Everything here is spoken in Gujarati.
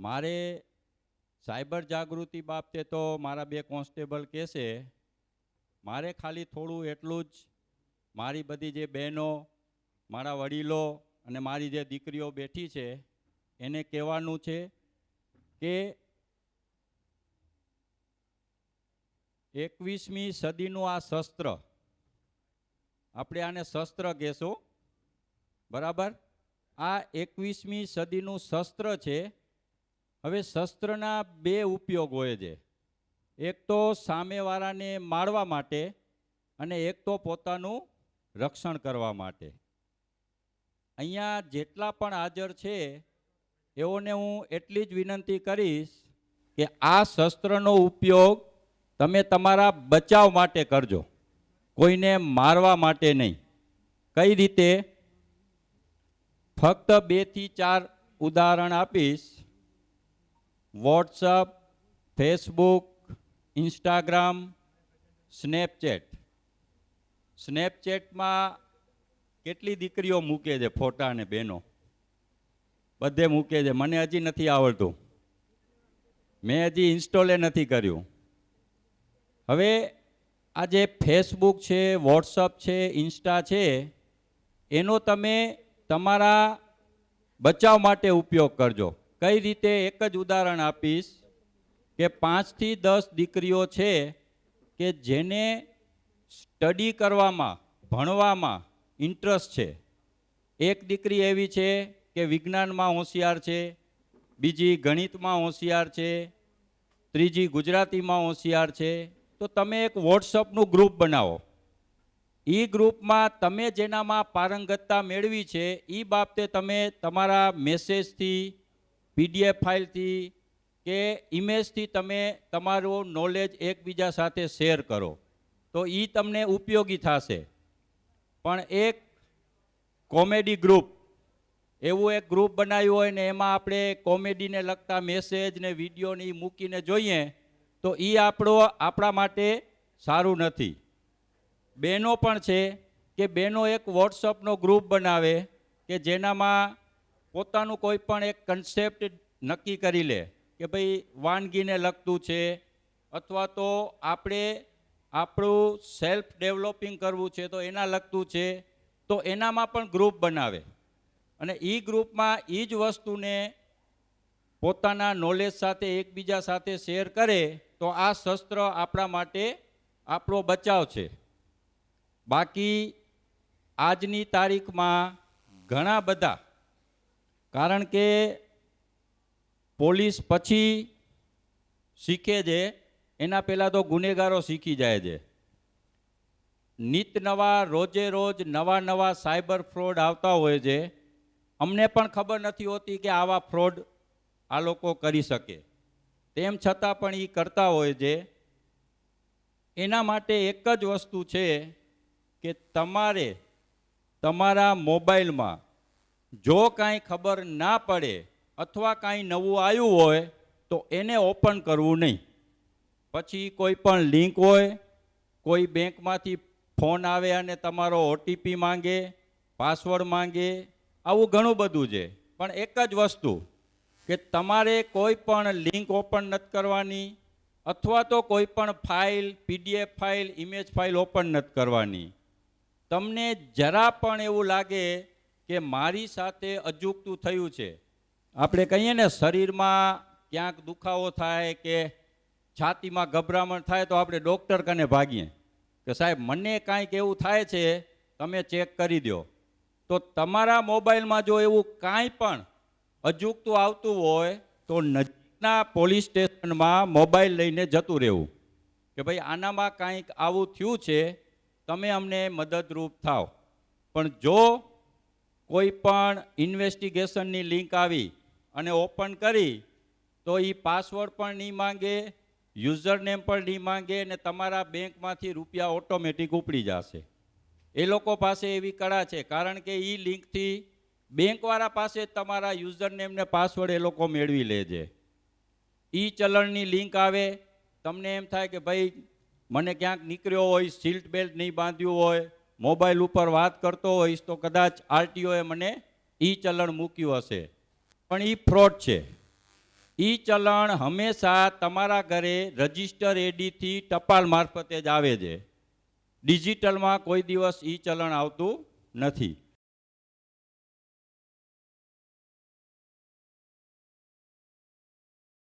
મારે સાયબર જાગૃતિ બાબતે તો મારા બે કોન્સ્ટેબલ કહેશે, મારે ખાલી થોડું એટલું જ મારી બધી જે બહેનો, મારા વડીલો અને મારી જે દીકરીઓ બેઠી છે, એને કહેવાનું છે કે એકવીસમી સદીનું આ શસ્ત્ર, આપણે આને શસ્ત્ર કહેશું, બરાબર? આ એકવીસમી સદીનું શસ્ત્ર છે હવે શસ્ત્રના બે ઉપયોગ હોય છે. એક તો સામેવાળાને મારવા માટે અને એક તો પોતાનું રક્ષણ કરવા માટે. અહીંયા જેટલા પણ હાજર છે, એઓને હું એટલી જ વિનંતી કરીશ કે આ શસ્ત્રનો ઉપયોગ તમે તમારા બચાવ માટે કરજો. કોઈને મારવા માટે નહીં. કઈ રીતે? ફક્ત બેથી ચાર ઉદાહરણ આપીશ. વોટ્સઅપ ફેસબુક ઇન્સ્ટાગ્રામ સ્નેપચેટ સ્નેપચેટમાં કેટલી દીકરીઓ મૂકે છે ફોટા અને બહેનો? બધે મૂકે છે. મને હજી નથી આવડતું. મેં હજી ઇન્સ્ટોલે નથી કર્યું. હવે આ જે ફેસબુક છે વોટ્સઅપ છે ઇન્સ્ટા છે, એનો તમે તમારા બચાવ માટે ઉપયોગ કરજો. કઈ રીતે એક જ ઉદાહરણ આપીશ કે પાંચથી દસ દીકરીઓ છે કે જેને સ્ટડી કરવામાં, ભણવામાં ઇન્ટરેસ્ટ છે. એક દીકરી એવી છે કે વિજ્ઞાનમાં હોશિયાર છે, બીજી ગણિતમાં હોશિયાર છે, ત્રીજી ગુજરાતીમાં હોશિયાર છે. તો તમે એક વોટ્સઅપનું ગ્રુપ બનાવો. એ ગ્રુપમાં તમે જેનામાં પારંગતતા મેળવી છે એ બાબતે તમે તમારા મેસેજથી પીડીએફ ફાઇલથી કે ઇમેજથી તમે તમારું નોલેજ એકબીજા સાથે શેર કરો, તો એ તમને ઉપયોગી થશે. પણ એક કોમેડી ગ્રુપ એવું એક ગ્રુપ બનાવ્યું હોય ને એમાં આપણે કોમેડીને લગતા મેસેજ ને વીડિયો એ મૂકીને જોઈએ, તો એ આપણો, આપણા માટે સારું નથી. બહેનો પણ છે કે બહેનો એક વોટ્સઅપનો ગ્રુપ બનાવે કે જેનામાં પોતાનું કોઈ પણ એક કન્સેપ્ટ નક્કી કરી લે કે ભાઈ વાનગીને લગતું છે, અથવા તો આપણે આપણું સેલ્ફ ડેવલપિંગ કરવું છે તો એના લગતું છે, તો એનામાં પણ ગ્રુપ બનાવે. અને એ ગ્રુપમાં એ જ વસ્તુને પોતાના નોલેજ સાથે એકબીજા સાથે શેર કરે, તો આ શસ્ત્ર આપણા માટે આપણો બચાવ છે. બાકી આજની તારીખમાં ઘણા બધા કારણ કે પોલીસ પછી શીખે છે, એના પહેલાં તો ગુનેગારો શીખી જાય છે. નિત નવા, રોજે રોજ નવા નવા સાયબર ફ્રોડ આવતા હોય છે. અમને પણ ખબર નથી હોતી કે આવા ફ્રોડ આ લોકો કરી શકે. તેમ છતાં પણ એ કરતા હોય છે. એના માટે એક જ વસ્તુ છે કે તમારે તમારા મોબાઈલમાં જો કાંઈ ખબર ના પડે અથવા કાંઈ નવું આવ્યું હોય, તો એને ઓપન કરવું નહીં. પછી કોઈ પણ લિંક હોય, કોઈ બેંકમાંથી ફોન આવે અને તમારો ઓટીપી માંગે, પાસવર્ડ માંગે, આવું ઘણું બધું છે. પણ એક જ વસ્તુ, કે તમારે કોઈ પણ લિંક ઓપન નથી કરવાની, અથવા તો કોઈ પણ file PDF file image file open નથી કરવાની. તમને જરા પણ એવું લાગે કે મારી સાથે અજુગતું થયું છે. આપણે કહીએ ને, શરીરમાં ક્યાંક દુખાવો થાય કે છાતીમાં ગભરામણ થાય તો આપણે ડૉક્ટર કને ભાગીએ. કે સાહેબ, મને કાંઈક એવું થાય છે, તમે ચેક કરી દો. તો તમારા મોબાઈલમાં જો એવું કાંઈ પણ અજુગતું આવતું હોય, તો નજીકના પોલીસ સ્ટેશનમાં મોબાઈલ લઈને જતું રહેવું. કે ભાઈ, આનામાં કાંઈક આવું થયું છે, તમે અમને મદદરૂપ થાવ. પણ જો કોઈ પણ ઇન્વેસ્ટિગેશનની લિંક આવી અને ઓપન કરી, તો એ પાસવર્ડ પણ નહીં માંગે યુઝર નેમ પણ નહીં માંગે અને તમારા બેંકમાંથી રૂપિયા ઓટોમેટિક ઉપડી જશે. એ લોકો પાસે એવી કળા છે, કારણ કે એ લિંકથી બેંકવાળા પાસે તમારા યુઝર નેમને પાસવર્ડ એ લોકો મેળવી લે છે. ઈ ચલણની લિંક આવે, તમને એમ થાય કે ભાઈ, મને ક્યાંક નીકળ્યો હોય સીટ બેલ્ટ નહીં બાંધ્યું હોય મોબાઈલ ઉપર વાત કરતો હોઈશ તો કદાચ આરટીઓએ મને ઈ ચલણ મૂક્યું હશે. પણ એ ફ્રોડ છે. ઈ ચલણ હંમેશા તમારા ઘરે રજિસ્ટર એડીથી ટપાલ મારફતે જ આવે છે. ડિજિટલમાં કોઈ દિવસ ઈ ચલણ આવતું નથી.